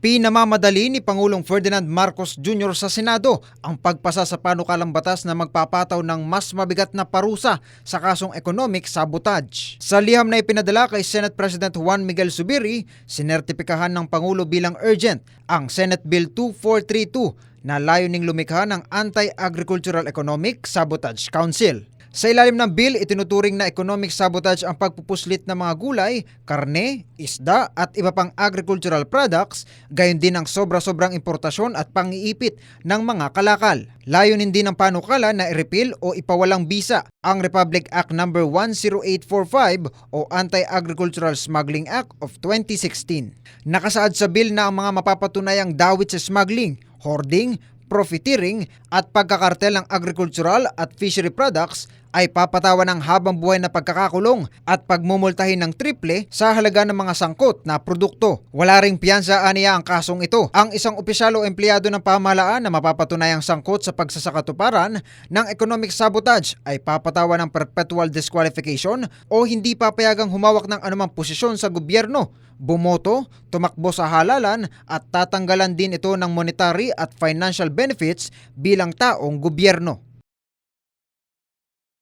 Pinamamadali ni Pangulong Ferdinand Marcos Jr. sa Senado ang pagpasa sa panukalang batas na magpapataw ng mas mabigat na parusa sa kasong economic sabotage. Sa liham na ipinadala kay Senate President Juan Miguel Subiri, sinertipikahan ng Pangulo bilang urgent ang Senate Bill 2432 na layuning lumikha ng Anti-Agricultural Economic Sabotage Council. Sa ilalim ng bill, itinuturing na economic sabotage ang pagpupuslit ng mga gulay, karne, isda at iba pang agricultural products, gayon din ang sobra-sobrang importasyon at pangiipit ng mga kalakal. Layunin din ng panukala na i-repeal o ipawalang bisa ang Republic Act No. 10845 o Anti-Agricultural Smuggling Act of 2016. Nakasaad sa bill na ang mga mapapatunayang dawit sa smuggling, hoarding, profiteering at pagkakartel ng agricultural at fishery products ay papatawan ng habang buhay na pagkakakulong at pagmumultahin ng triple sa halaga ng mga sangkot na produkto. Wala ring piyansa aniya ang kasong ito. Ang isang opisyal o empleyado ng pamahalaan na mapapatunayang sangkot sa pagsasakatuparan ng economic sabotage ay papatawan ng perpetual disqualification o hindi papayagang humawak ng anumang posisyon sa gobyerno bumoto, tumakbo sa halalan at tatanggalan din ito ng monetary at financial benefits bilang taong gobyerno.